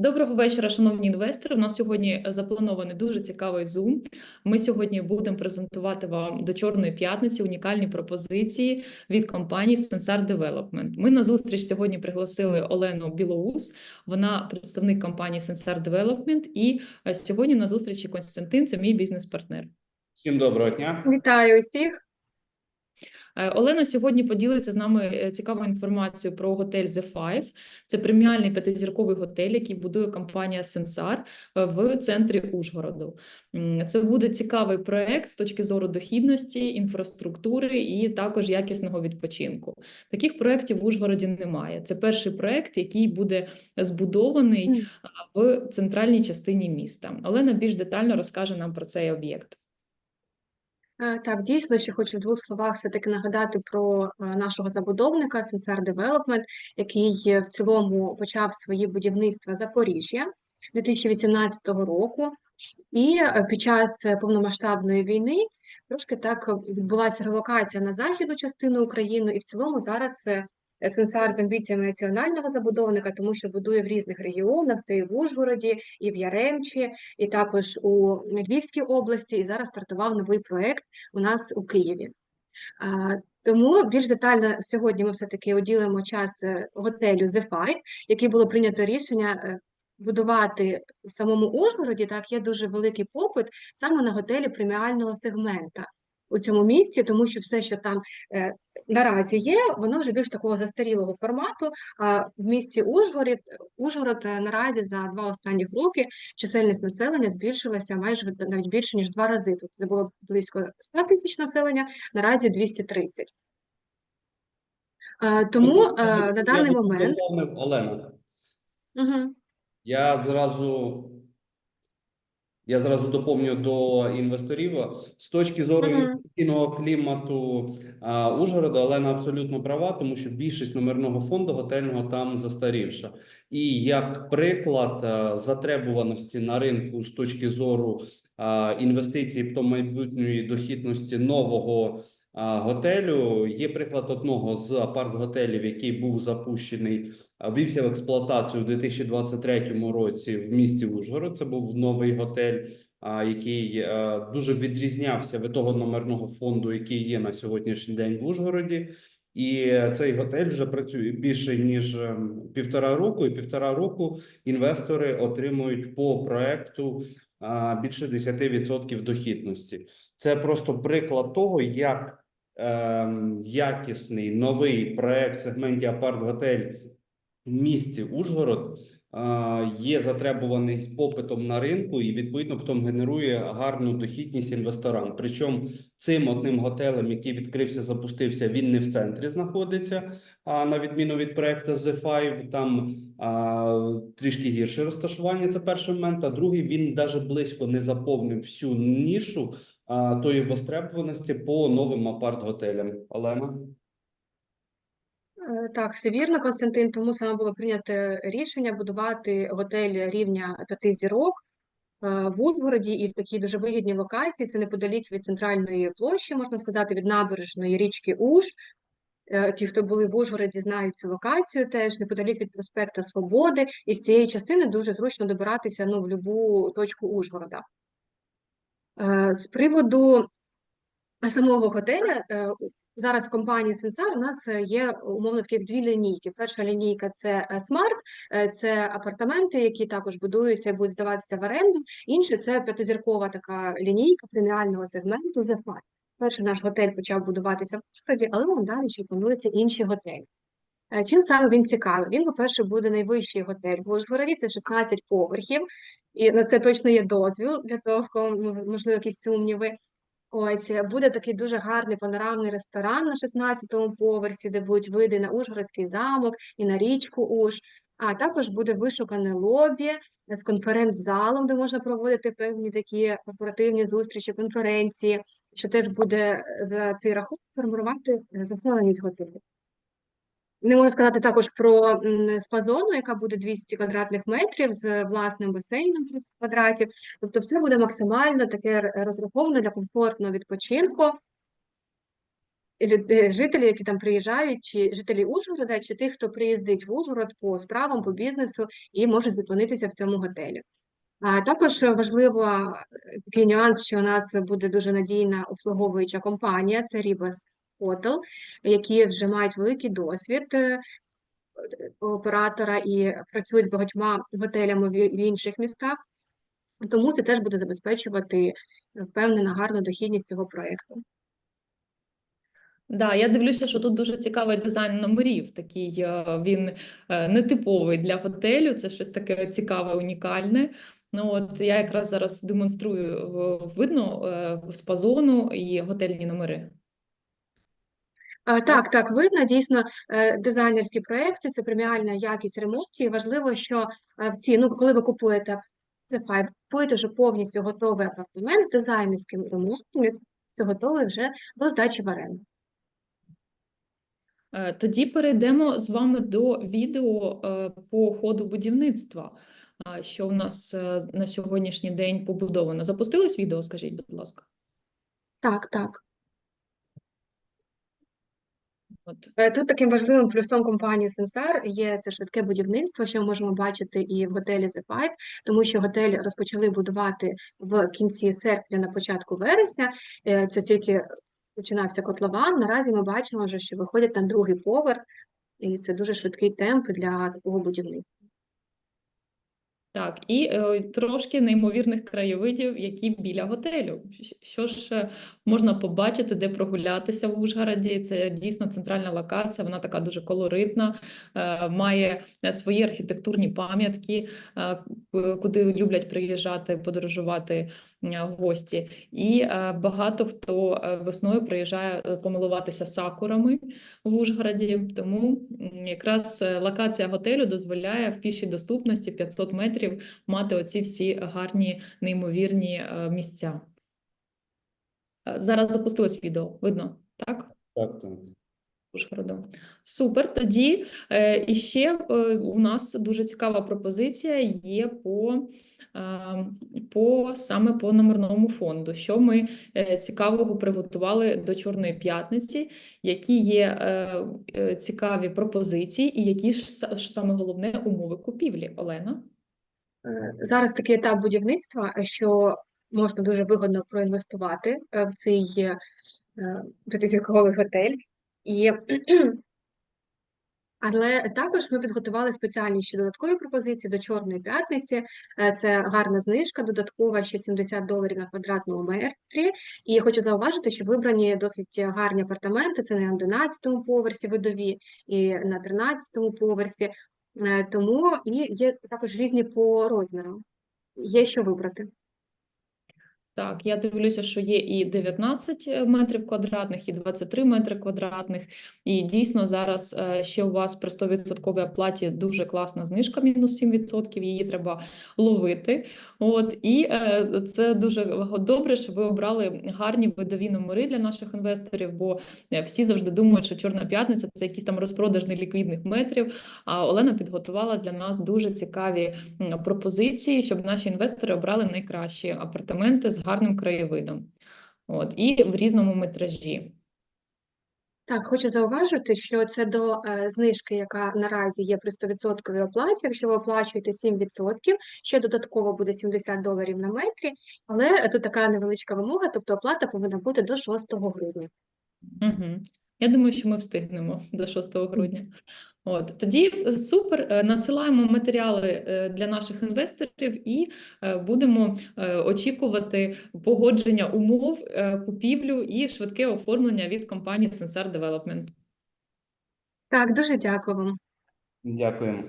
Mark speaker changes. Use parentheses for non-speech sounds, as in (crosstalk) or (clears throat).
Speaker 1: Доброго вечора, шановні інвестори. У нас сьогодні запланований дуже цікавий зум. Ми сьогодні будемо презентувати вам до Чорної п'ятниці унікальні пропозиції від компанії Sensar Development. Ми на зустріч сьогодні пригласили Олену Білоус. Вона представник компанії Sensar Development. І е, сьогодні на зустрічі Константин, це мій бізнес-партнер.
Speaker 2: Всім доброго дня.
Speaker 3: Вітаю усіх.
Speaker 1: Е, Олена сьогодні поділиться з нами е, цікавою інформацією про готель The Five. Це преміальний п'ятизірковий готель, який будує компанія Сенсар е, в центрі Ужгороду. Це буде цікавий проект з точки зору дохідності, інфраструктури і також якісного відпочинку. Таких проєктів в Ужгороді немає. Це перший проект, який буде збудований в центральній частині міста. Олена більш детально розкаже нам про цей об'єкт.
Speaker 3: Так, дійсно, ще хочу в двох словах все-таки нагадати про е, нашого забудовника Sensar Development, який е, в цілому почав свої будівництва Запоріжжя 2018 року. І е, під час повномасштабної війни трошки так відбулася релокація на західну частину України, і в цілому зараз Сенсар з амбіціями національного забудовника, тому що будує в різних регіонах, це і в Ужгороді, і в Яремчі, і також у Львівській області, і зараз стартував новий проект у нас у Києві. Тому більш детально сьогодні ми все-таки уділимо час е, готелю The Five, який було прийнято рішення е, будувати в самому Ужгороді. Так, є дуже великий попит саме на готелі преміального сегмента у цьому місті, тому що все, що там е, наразі є, воно вже більш такого застарілого формату. А в місті Ужгород, Ужгород е, наразі за два останні роки чисельність населення збільшилася майже навіть більше ніж два рази. Тут це було близько 100 тисяч населення, наразі 230. Е, Тому е, на даний момент
Speaker 2: Олена,
Speaker 3: Мгм.
Speaker 2: я зразу, я зразу доповню до інвесторів. З точки зору
Speaker 3: Мгм.
Speaker 2: інвестиційного клімату а, Ужгорода, Олена абсолютно права, тому що більшість номерного фонду готельного там застарівша. І як приклад а, затребуваності на ринку з точки зору а, інвестицій, то майбутньої дохідності нового готелю, є приклад одного з апарт-готелів, який був запущений а, ввівся в експлуатацію у 2023 році в місті Ужгород. Це був новий готель, який дуже відрізнявся від того номерного фонду, який є на сьогоднішній день в Ужгороді. І цей готель вже працює більше ніж ем, півтора року, і півтора року інвестори отримують по проекту більше 10% дохідності. Це просто приклад того, як ем, якісний новий проект в сегменті апарт-готель в місті Ужгород є затребуваний попитом на ринку і відповідно потім генерує гарну дохідність інвесторам. Причому цим одним готелем, який відкрився, запустився, він не в центрі знаходиться. А на відміну від проекту The Five, там а, трішки гірше розташування. Це перший момент. А другий він навіть близько не заповнив всю нішу а, тої востребованості по новим апарт-готелям. Олена.
Speaker 3: Е, Так, все вірно, Константин. Тому саме було прийнято рішення будувати готель рівня п'яти зірок е, в Ужгороді і в такій дуже вигідній локації. Це неподалік від центральної площі, можна сказати, від набережної річки Уж. Е, Ті, хто були в Ужгороді, знають цю локацію теж неподалік від проспекта Свободи. І з цієї частини дуже зручно добиратися ну, в будь-яку точку Ужгорода. З приводу самого готеля, зараз в компанії Сенсар у нас е, є умовно таких дві лінійки. Перша лінійка це е, Smart, е, це апартаменти, які також будуються і будуть здаватися в оренду. Інше це п'ятизіркова така лінійка преміального сегменту The Five. Перший наш готель почав будуватися в Ужгороді, але нам далі ще плануються інші готелі. Е, Чим саме він цікавий? Він, по-перше, буде найвищий готель в Ужгороді, це 16 поверхів, і на це точно є дозвіл для того, в кого можливо якісь сумніви. Ось е, буде такий дуже гарний панорамний ресторан на 16-му поверсі, де будуть види на Ужгородський замок і на річку Уж. А також буде вишукане лобі з конференц-залом, де можна проводити певні такі корпоративні зустрічі, конференції, що теж буде е, за цей рахунок формувати е, заселеність готелю. Не можу сказати також про спа-зону, яка буде 200 квадратних метрів з власним басейном 30 квадратів. Тобто все буде максимально таке розраховано для комфортного відпочинку. жителів, які там приїжджають, чи жителі Ужгорода, чи тих, хто приїздить в Ужгород по справам, по бізнесу і можуть зупинитися в цьому готелі. А також важливо е, такий нюанс, що у нас буде дуже надійна обслуговуюча компанія, це Ribas Hotel, які вже мають великий досвід е, оператора і працюють з багатьма готелями в інших містах. Тому це теж буде забезпечувати е, впевнена гарну дохідність цього проєкту.
Speaker 1: Да, я дивлюся, що тут дуже цікавий дизайн номерів. Такий е, він е, нетиповий для готелю. Це щось таке цікаве, унікальне. Ну от я якраз зараз демонструю е, видно е, спа-зону і готельні номери.
Speaker 3: А, Так, так, видно, дійсно, е, дизайнерські проекти, це преміальна якість ремонтів. І важливо, що е, в ці, ну, коли ви купуєте це Five, купуєте вже повністю готовий апартамент з дизайнерським ремонтом, це готовий вже до здачі в оренду.
Speaker 1: Е, Тоді перейдемо з вами до відео е, по ходу будівництва. Що в нас е, на сьогоднішній день побудовано? Запустилось відео, скажіть, будь ласка.
Speaker 3: Так, так.
Speaker 1: От.
Speaker 3: Е, Тут таким важливим плюсом компанії Сенсар є це швидке будівництво, що ми можемо бачити і в готелі The Pipe, тому що готель розпочали будувати в кінці серпня, на початку вересня. Е, Це тільки починався котлован. Наразі ми бачимо вже, що виходять на другий поверх, і це дуже швидкий темп для такого будівництва.
Speaker 1: Так, і е, трошки неймовірних краєвидів, які біля готелю. Що ж е, можна побачити, де прогулятися в Ужгороді? Це дійсно центральна локація, вона така дуже колоритна, е, має е, свої архітектурні пам'ятки, е, куди люблять приїжджати, подорожувати е, гості. І е, багато хто весною приїжджає помилуватися сакурами в Ужгороді. Тому якраз локація готелю дозволяє в пішій доступності 500 метрів мати оці всі гарні, неймовірні е, місця. Е, Зараз запустилось відео, видно, так?
Speaker 2: Так, так.
Speaker 1: Супер. Тоді е, і ще у нас дуже цікава пропозиція є по, по саме по номерному фонду. Що ми цікавого приготували до Чорної п'ятниці, які є цікаві пропозиції, і які ж саме головне умови купівлі, Олена?
Speaker 3: Е, Зараз такий етап будівництва, е, що можна дуже вигодно проінвестувати е, в цей п'ятизірковий готель. І (clears throat) Але також ми підготували спеціальні ще додаткові пропозиції до Чорної п'ятниці. Це гарна знижка, додаткова ще 70 доларів на квадратному метрі. І я хочу зауважити, що вибрані досить гарні апартаменти. Це на 11-му поверсі видові і на 13-му поверсі. Е, Тому і є також різні по розмірам. Є що вибрати.
Speaker 1: Так, я дивлюся, що є і 19 метрів квадратних, і 23 метри квадратних. І дійсно зараз е, ще у вас при 100% оплаті дуже класна знижка, мінус 7%, її треба ловити. От, і е, це дуже добре, що ви обрали гарні видові номери для наших інвесторів, бо е, всі завжди думають, що Чорна п'ятниця це якийсь там розпродаж неліквідних метрів. А Олена підготувала для нас дуже цікаві пропозиції, щоб наші інвестори обрали найкращі апартаменти з гарним краєвидом. От, і в різному метражі.
Speaker 3: Так, хочу зауважити, що це до е, знижки, яка наразі є при 100% оплаті. Якщо ви оплачуєте 7%, ще додатково буде 70 доларів на метрі, але тут така невеличка вимога, тобто оплата повинна бути до 6 грудня.
Speaker 1: Угу. Я думаю, що ми встигнемо до 6 грудня. От тоді е, супер. е, Надсилаємо матеріали е, для наших інвесторів і будемо очікувати погодження умов, купівлю і швидке оформлення від компанії Sensor Development.
Speaker 3: Так, дуже дякую вам.
Speaker 2: Дякуємо.